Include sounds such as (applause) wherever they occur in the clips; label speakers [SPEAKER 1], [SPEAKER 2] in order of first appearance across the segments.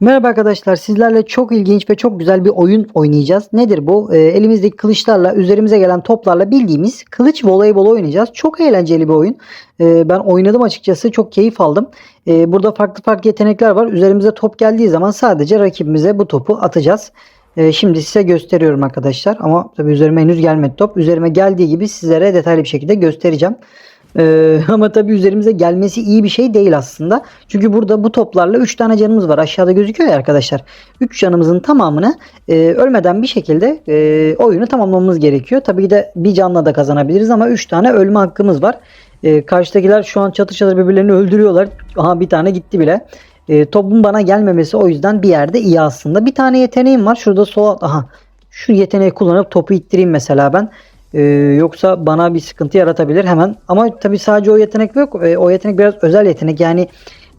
[SPEAKER 1] Merhaba arkadaşlar sizlerle çok ilginç ve çok güzel bir oyun oynayacağız. Nedir bu? Ee, elimizdeki kılıçlarla üzerimize gelen toplarla bildiğimiz kılıç voleybol oynayacağız. Çok eğlenceli bir oyun. Ee, ben oynadım açıkçası çok keyif aldım. Ee, burada farklı farklı yetenekler var. Üzerimize top geldiği zaman sadece rakibimize bu topu atacağız. Ee, şimdi size gösteriyorum arkadaşlar. Ama tabii üzerime henüz gelmedi top. Üzerime geldiği gibi sizlere detaylı bir şekilde göstereceğim. Ee, ama tabii üzerimize gelmesi iyi bir şey değil aslında. Çünkü burada bu toplarla 3 tane canımız var. Aşağıda gözüküyor ya arkadaşlar. 3 canımızın tamamını e, ölmeden bir şekilde e, oyunu tamamlamamız gerekiyor. Tabii de bir canla da kazanabiliriz ama 3 tane ölme hakkımız var. E, karşıdakiler şu an çatır çatır birbirlerini öldürüyorlar. Aha bir tane gitti bile. E, topun bana gelmemesi o yüzden bir yerde iyi aslında. Bir tane yeteneğim var. Şurada sol aha şu yeteneği kullanıp topu ittireyim mesela ben. Ee, yoksa bana bir sıkıntı yaratabilir hemen. Ama tabii sadece o yetenek yok. Ee, o yetenek biraz özel yetenek. Yani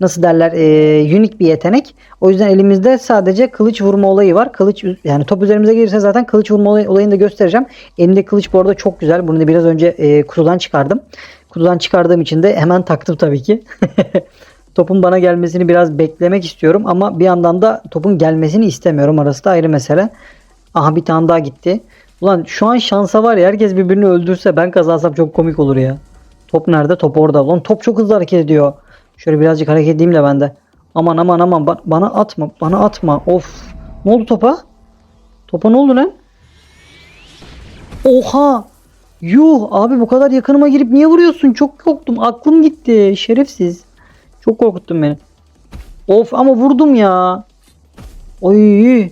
[SPEAKER 1] nasıl derler e, unik bir yetenek. O yüzden elimizde sadece kılıç vurma olayı var. Kılıç yani top üzerimize gelirse zaten kılıç vurma olay- olayını da göstereceğim. Elimde kılıç bu arada çok güzel. Bunu da biraz önce e, kutudan çıkardım. Kutudan çıkardığım için de hemen taktım tabii ki. (laughs) Topun bana gelmesini biraz beklemek istiyorum ama bir yandan da topun gelmesini istemiyorum. Arası da ayrı mesele. Aha bir tane daha gitti. Ulan şu an şansa var ya herkes birbirini öldürse ben kazansam çok komik olur ya. Top nerede? Top orada. Lan top çok hızlı hareket ediyor. Şöyle birazcık hareket edeyim de ben de. Aman aman aman ba- bana atma. Bana atma. Of. Ne oldu topa? Topa ne oldu lan? Oha. Yuh abi bu kadar yakınıma girip niye vuruyorsun? Çok korktum. Aklım gitti. Şerefsiz. Çok korkuttun beni. Of ama vurdum ya. Oy.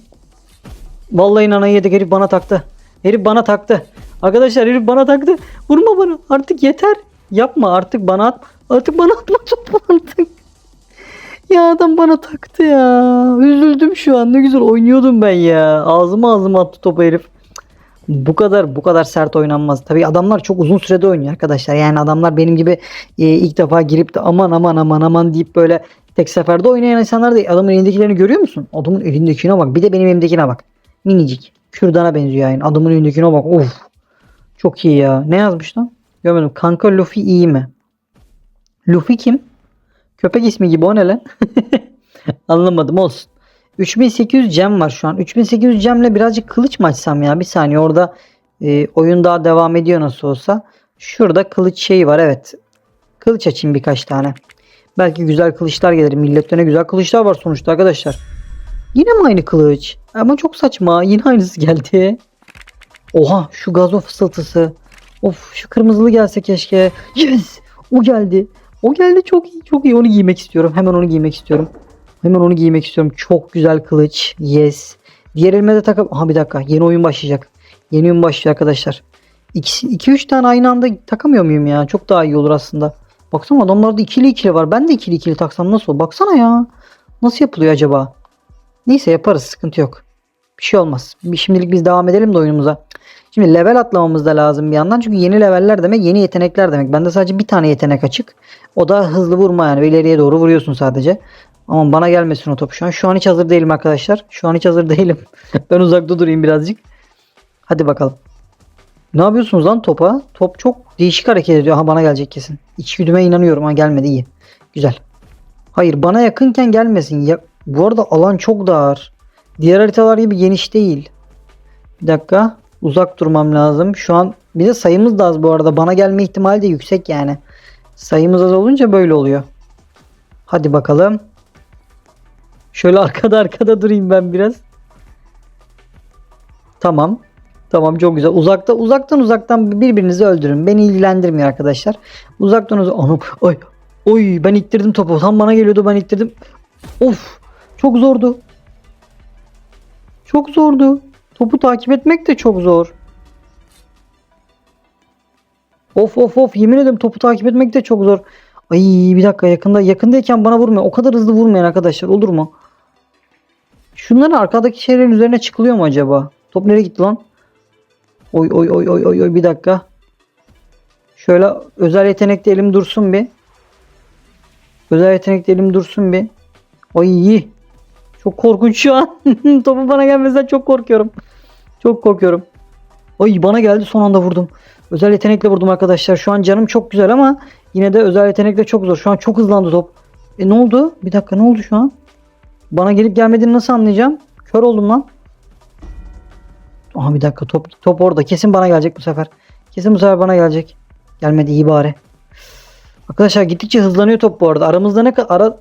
[SPEAKER 1] Vallahi nanayı yedik herif bana taktı. Herif bana taktı. Arkadaşlar herif bana taktı. Vurma bana. Artık yeter. Yapma artık bana at. Artık bana (laughs) atma topu artık. Ya adam bana taktı ya. Üzüldüm şu an. Ne güzel oynuyordum ben ya. Ağzıma ağzıma attı topu herif. Bu kadar bu kadar sert oynanmaz. Tabii adamlar çok uzun sürede oynuyor arkadaşlar. Yani adamlar benim gibi e, ilk defa girip de aman aman aman aman deyip böyle tek seferde oynayan insanlar değil. Adamın elindekilerini görüyor musun? Adamın elindekine bak. Bir de benim elimdekine bak. Minicik. Kürdana benziyor yani. Adamın elindekine bak. Of. Çok iyi ya. Ne yazmış lan? Görmedim. Kanka Luffy iyi mi? Luffy kim? Köpek ismi gibi o ne lan? (laughs) Anlamadım olsun. 3800 gem var şu an. 3800 gemle birazcık kılıç mı açsam ya? Bir saniye orada e, oyun daha devam ediyor nasıl olsa. Şurada kılıç şeyi var evet. Kılıç açayım birkaç tane. Belki güzel kılıçlar gelir. Millette ne güzel kılıçlar var sonuçta arkadaşlar. Yine mi aynı kılıç? Ama çok saçma. Yine aynısı geldi. Oha şu gazo fısıltısı. Of şu kırmızılı gelse keşke. Yes! O geldi. O geldi çok iyi. Çok iyi. Onu giymek istiyorum. Hemen onu giymek istiyorum. Hemen onu giymek istiyorum. Çok güzel kılıç. Yes. Diğer elime de takıp... Aha bir dakika. Yeni oyun başlayacak. Yeni oyun başlıyor arkadaşlar. 2-3 tane aynı anda takamıyor muyum ya? Çok daha iyi olur aslında. Baksana adamlarda ikili ikili var. Ben de ikili ikili taksam nasıl olur? Baksana ya. Nasıl yapılıyor acaba? Neyse yaparız. Sıkıntı yok. Bir şey olmaz. Bir şimdilik biz devam edelim de oyunumuza. Şimdi level atlamamız da lazım bir yandan. Çünkü yeni leveller demek yeni yetenekler demek. Bende sadece bir tane yetenek açık. O da hızlı vurma yani. ileriye doğru vuruyorsun sadece. Ama bana gelmesin o top şu an. Şu an hiç hazır değilim arkadaşlar. Şu an hiç hazır (laughs) değilim. ben uzakta durayım birazcık. Hadi bakalım. Ne yapıyorsunuz lan topa? Top çok değişik hareket ediyor. Ha bana gelecek kesin. İçgüdüme inanıyorum. Ha gelmedi iyi. Güzel. Hayır bana yakınken gelmesin. Ya, bu arada alan çok dar. Diğer haritalar gibi geniş değil. Bir dakika. Uzak durmam lazım. Şu an bir de sayımız da az bu arada. Bana gelme ihtimali de yüksek yani. Sayımız az olunca böyle oluyor. Hadi bakalım. Şöyle arkada arkada durayım ben biraz. Tamam. Tamam çok güzel. Uzakta uzaktan uzaktan birbirinizi öldürün. Beni ilgilendirmiyor arkadaşlar. Uzaktan uzak. Anam ay. Oy ben ittirdim topu. Tam bana geliyordu ben ittirdim. Of. Çok zordu. Çok zordu. Topu takip etmek de çok zor. Of of of yemin ederim topu takip etmek de çok zor. Ay bir dakika yakında yakındayken bana vurmayın. O kadar hızlı vurmayın arkadaşlar olur mu? Şunların arkadaki şeylerin üzerine çıkılıyor mu acaba? Top nereye gitti lan? Oy oy oy oy oy oy bir dakika. Şöyle özel yetenekte elim dursun bir. Özel yetenekte elim dursun bir. Ay iyi. Çok korkunç şu an. (laughs) Topu bana gelmesinden çok korkuyorum. Çok korkuyorum. Ay bana geldi son anda vurdum. Özel yetenekle vurdum arkadaşlar. Şu an canım çok güzel ama yine de özel yetenekle çok zor. Şu an çok hızlandı top. E ne oldu? Bir dakika ne oldu şu an? Bana gelip gelmediğini nasıl anlayacağım? Kör oldum lan. Aha bir dakika top top orada. Kesin bana gelecek bu sefer. Kesin bu sefer bana gelecek. Gelmedi iyi bari. Arkadaşlar gittikçe hızlanıyor top bu arada. Aramızda ne kadar ara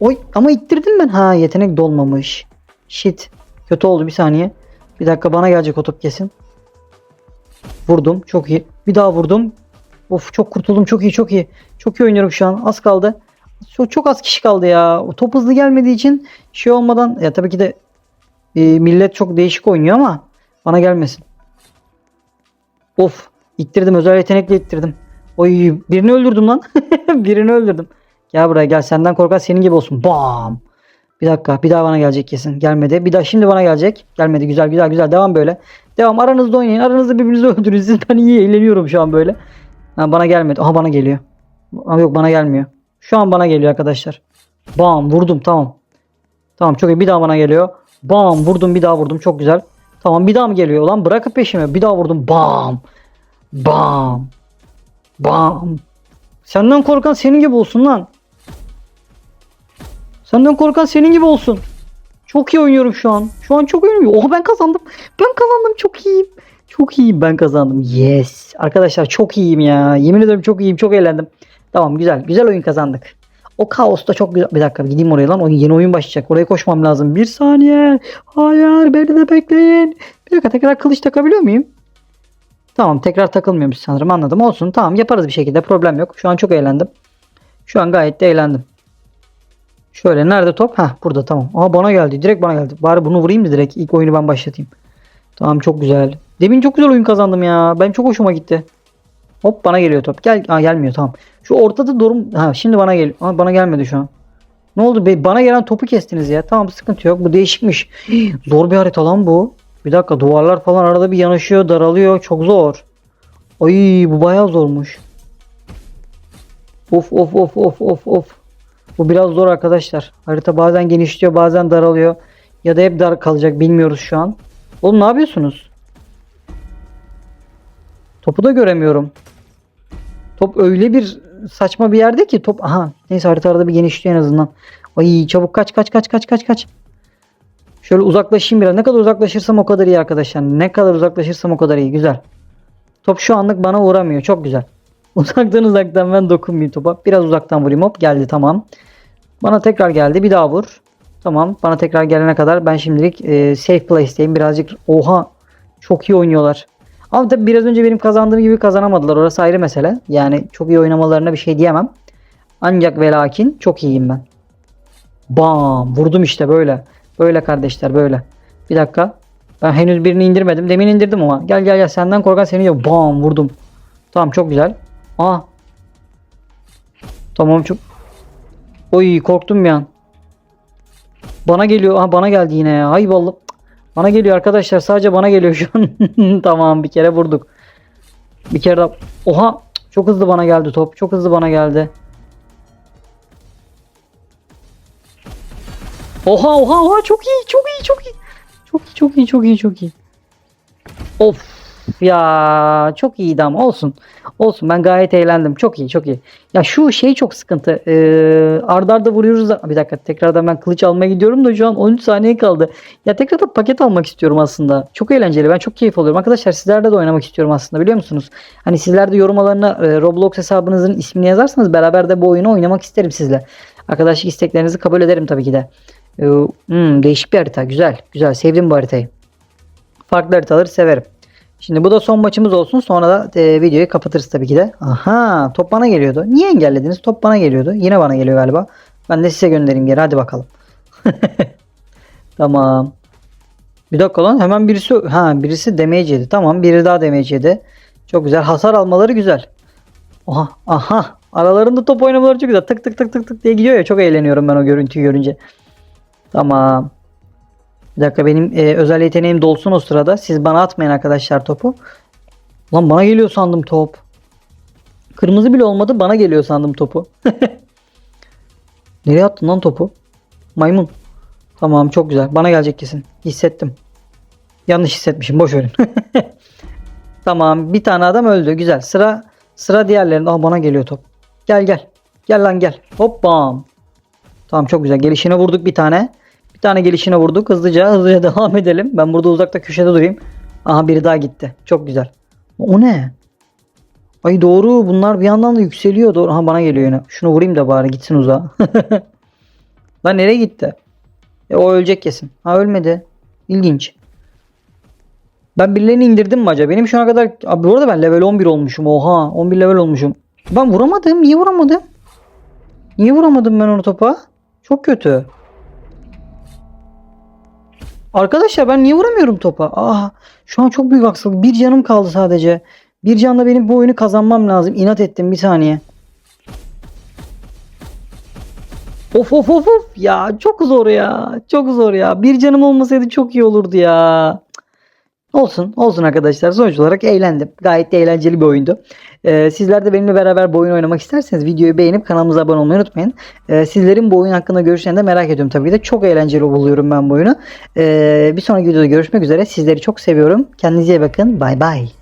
[SPEAKER 1] Oy ama ittirdim ben. Ha yetenek dolmamış. Shit. Kötü oldu bir saniye. Bir dakika bana gelecek o top kesin. Vurdum. Çok iyi. Bir daha vurdum. Of çok kurtuldum. Çok iyi çok iyi. Çok iyi oynuyorum şu an. Az kaldı. Çok, çok az kişi kaldı ya. O top hızlı gelmediği için şey olmadan ya tabii ki de e, millet çok değişik oynuyor ama bana gelmesin. Of. ittirdim. Özel yetenekle ittirdim. Oy birini öldürdüm lan. (laughs) birini öldürdüm. Gel buraya gel. Senden korkan senin gibi olsun. Bam. Bir dakika. Bir daha bana gelecek kesin. Gelmedi. Bir daha şimdi bana gelecek. Gelmedi. Güzel güzel güzel. Devam böyle. Devam. Aranızda oynayın. Aranızda birbirinizi (laughs) öldürün. Siz ben iyi eğleniyorum şu an böyle. Ha, bana gelmedi. Aha bana geliyor. Ama yok bana gelmiyor. Şu an bana geliyor arkadaşlar. Bam vurdum tamam. Tamam çok iyi. Bir daha bana geliyor. Bam vurdum bir daha vurdum. Çok güzel. Tamam bir daha mı geliyor lan? Bırakın peşimi. Bir daha vurdum. Bam. Bam. Bam. Senden korkan senin gibi olsun lan. Senden korkan senin gibi olsun. Çok iyi oynuyorum şu an. Şu an çok oynuyorum. Oh ben kazandım. Ben kazandım. Çok iyiyim. Çok iyiyim. Ben kazandım. Yes. Arkadaşlar çok iyiyim ya. Yemin ederim çok iyiyim. Çok eğlendim. Tamam güzel. Güzel oyun kazandık. O kaosta çok güzel. Bir dakika gideyim oraya lan. Yeni oyun başlayacak. Oraya koşmam lazım. Bir saniye. Hayır beni de bekleyin. Bir dakika tekrar kılıç takabiliyor muyum? Tamam tekrar takılmıyormuş sanırım anladım. Olsun tamam yaparız bir şekilde problem yok. Şu an çok eğlendim. Şu an gayet de eğlendim. Şöyle nerede top? Heh burada tamam. Aa bana geldi. Direkt bana geldi. Bari bunu vurayım da direkt ilk oyunu ben başlatayım. Tamam çok güzel. Demin çok güzel oyun kazandım ya. Ben çok hoşuma gitti. Hop bana geliyor top. Gel. Aa gelmiyor tamam. Şu ortada durum. Ha şimdi bana geliyor. Aa, bana gelmedi şu an. Ne oldu be? Bana gelen topu kestiniz ya. Tamam sıkıntı yok. Bu değişikmiş. (gasps) Zor bir harita lan bu. Bir dakika duvarlar falan arada bir yanaşıyor, daralıyor. Çok zor. Ay bu bayağı zormuş. Of of of of of of. Bu biraz zor arkadaşlar. Harita bazen genişliyor, bazen daralıyor. Ya da hep dar kalacak bilmiyoruz şu an. Oğlum ne yapıyorsunuz? Topu da göremiyorum. Top öyle bir saçma bir yerde ki top aha neyse harita arada bir genişliyor en azından. Ay çabuk kaç kaç kaç kaç kaç kaç. Şöyle uzaklaşayım biraz. Ne kadar uzaklaşırsam o kadar iyi arkadaşlar. Ne kadar uzaklaşırsam o kadar iyi. Güzel. Top şu anlık bana uğramıyor. Çok güzel. Uzaktan uzaktan ben dokunmayayım topa. Biraz uzaktan vurayım. Hop geldi tamam. Bana tekrar geldi. Bir daha vur. Tamam. Bana tekrar gelene kadar ben şimdilik e, safe place'teyim. Birazcık oha çok iyi oynuyorlar. Ama tabii biraz önce benim kazandığım gibi kazanamadılar. Orası ayrı mesele. Yani çok iyi oynamalarına bir şey diyemem. Ancak ve lakin çok iyiyim ben. Bam! Vurdum işte böyle. Böyle kardeşler böyle. Bir dakika. Ben henüz birini indirmedim. Demin indirdim ama. Gel gel gel senden korkan seni yok. Bam vurdum. Tamam çok güzel. Aa. Tamam çok. Oy korktum bir an. Bana geliyor. Aha bana geldi yine ya. Ay vallahi. Bana geliyor arkadaşlar. Sadece bana geliyor şu an. (laughs) tamam bir kere vurduk. Bir kere daha. Oha. Çok hızlı bana geldi top. Çok hızlı bana geldi. Oha oha oha çok iyi çok iyi çok iyi. Çok iyi çok iyi çok iyi çok iyi. Of ya çok iyiydi ama olsun. Olsun ben gayet eğlendim. Çok iyi çok iyi. Ya şu şey çok sıkıntı. Ee, arda arda vuruyoruz. da- Bir dakika tekrardan ben kılıç almaya gidiyorum da şu an 13 saniye kaldı. Ya tekrardan paket almak istiyorum aslında. Çok eğlenceli. Ben çok keyif alıyorum. Arkadaşlar sizlerle de oynamak istiyorum aslında biliyor musunuz? Hani sizler de yorum alanına e, Roblox hesabınızın ismini yazarsanız beraber de bu oyunu oynamak isterim sizle. Arkadaşlık isteklerinizi kabul ederim tabii ki de. Ee, hmm, değişik bir harita. Güzel. Güzel. Sevdim bu haritayı. Farklı haritaları severim. Şimdi bu da son maçımız olsun. Sonra da e, videoyu kapatırız tabii ki de. Aha top bana geliyordu. Niye engellediniz? Top bana geliyordu. Yine bana geliyor galiba. Ben de size göndereyim geri. Hadi bakalım. (laughs) tamam. Bir dakika lan hemen birisi ha birisi damage yedi. Tamam biri daha damage yedi. Çok güzel. Hasar almaları güzel. Aha aha. Aralarında top oynamaları çok güzel. Tık tık tık tık tık diye gidiyor ya. Çok eğleniyorum ben o görüntüyü görünce. Tamam. Bir dakika benim e, özel yeteneğim dolsun o sırada. Siz bana atmayın arkadaşlar topu. Lan bana geliyor sandım top. Kırmızı bile olmadı bana geliyor sandım topu. (laughs) Nereye attın lan topu? Maymun. Tamam çok güzel. Bana gelecek kesin. Hissettim. Yanlış hissetmişim. Boş verin. (laughs) tamam bir tane adam öldü. Güzel. Sıra sıra diğerlerinde. Aa bana geliyor top. Gel gel. Gel lan gel. Hop bam. Tamam çok güzel. Gelişine vurduk bir tane. Tane gelişine vurduk. Hızlıca hızlıca (laughs) devam edelim. Ben burada uzakta köşede durayım. Aha biri daha gitti. Çok güzel. O ne? Ay doğru bunlar bir yandan da yükseliyor. Doğru. Aha bana geliyor yine. Şunu vurayım da bari gitsin uzağa. (laughs) Lan nereye gitti? E, o ölecek kesin. Ha ölmedi. İlginç. Ben birilerini indirdim mi acaba? Benim şu ana kadar... Abi bu arada ben level 11 olmuşum. Oha 11 level olmuşum. Ben vuramadım. Niye vuramadım? Niye vuramadım ben onu topa? Çok kötü. Arkadaşlar ben niye vuramıyorum topa? Ah, şu an çok büyük haksızlık. Bir canım kaldı sadece. Bir canla benim bu oyunu kazanmam lazım. İnat ettim bir saniye. Of of of of ya çok zor ya. Çok zor ya. Bir canım olmasaydı çok iyi olurdu ya. Olsun olsun arkadaşlar. Sonuç olarak eğlendim. Gayet de eğlenceli bir oyundu. Ee, sizler de benimle beraber bu oyunu oynamak isterseniz videoyu beğenip kanalımıza abone olmayı unutmayın. Ee, sizlerin bu oyun hakkında görüşlerini de merak ediyorum tabii de. Çok eğlenceli buluyorum ben bu oyunu. Ee, bir sonraki videoda görüşmek üzere. Sizleri çok seviyorum. Kendinize iyi bakın. Bay bay.